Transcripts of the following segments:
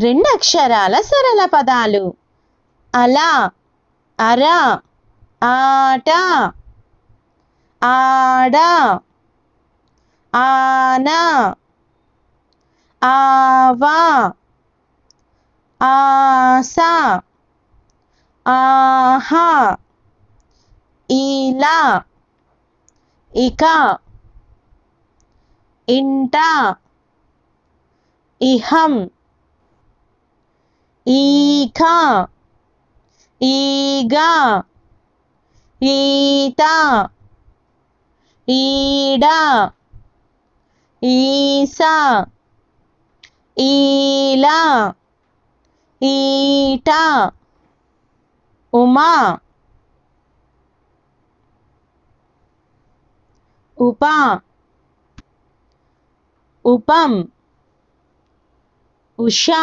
రెండు అక్షరాల సరళ పదాలు. అలా అర ఆట ఆడ ఆనా ఆవా ఆస ఆహా ఇలా ఇక ఇంట ఇహం. ईखा ईगा ईता ईडा ईसा ईला ईटा उमा। उपा उपम। उषा।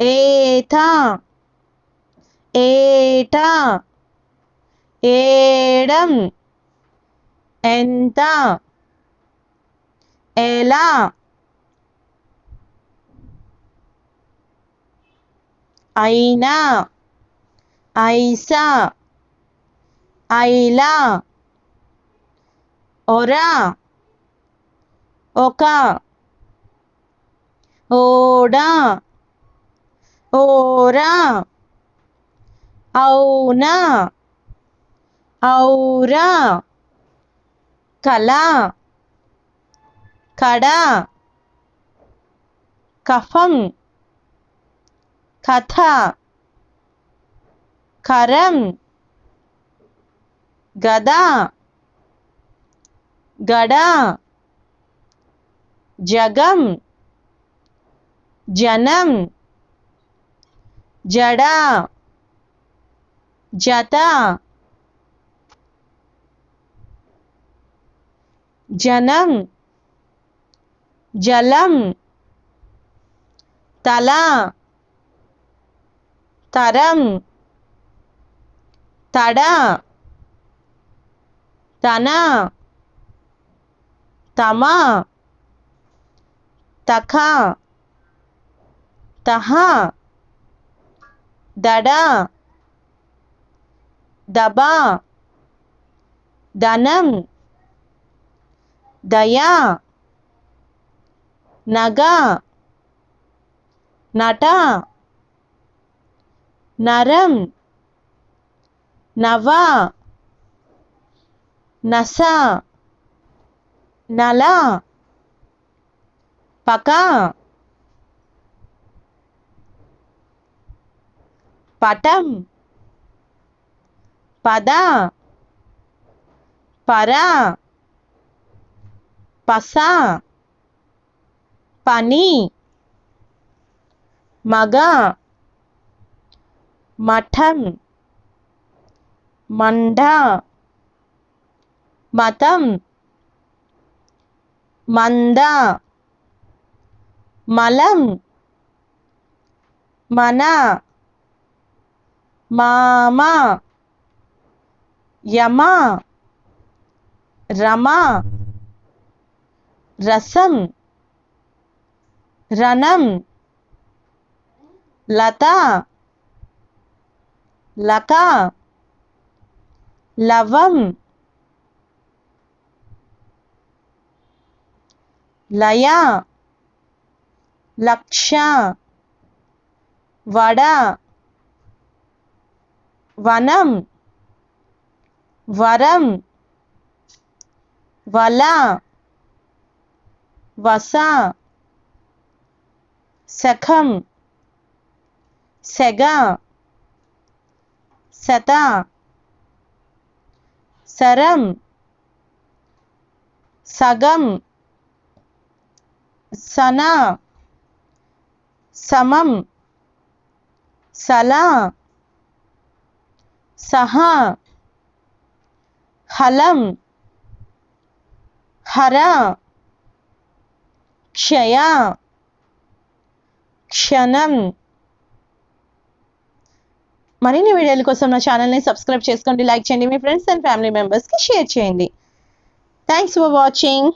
ఏత ఏట? ఏడం? ఎంత? ఎలా? అయినా? ఐసా? ఐలా? ఒరా? ఒక? ఓడా? ఓరా అవునా ఔరా కళ కడ కఫం కథ కరం గద గడ జగం జనం जड़ा जता जनम जलम तला तरम तड़ा तना तमा तखा तहा। దడ దబా ధనం దయా నగ నట నరం నవ నస నల పక పటం. పద. పర. పస. పని. మగ. మఠం. మండ. మతం. మంద. మలం. మన. मामा। यमा। रमा। रसम। रणम लता। लता। लवम। लया। लक्षा। वड़ा। వనం వరం వల వస శఖం సెగ శత సరం సగం సన సమం సలా సహా హలం హర క్షయ క్షణం. మరిన్ని వీడియోల కోసం నా ఛానల్ని సబ్స్క్రైబ్ చేసుకోండి లైక్ చేయండి మీ ఫ్రెండ్స్ అండ్ ఫ్యామిలీ మెంబర్స్కి షేర్ చేయండి. Thanks for watching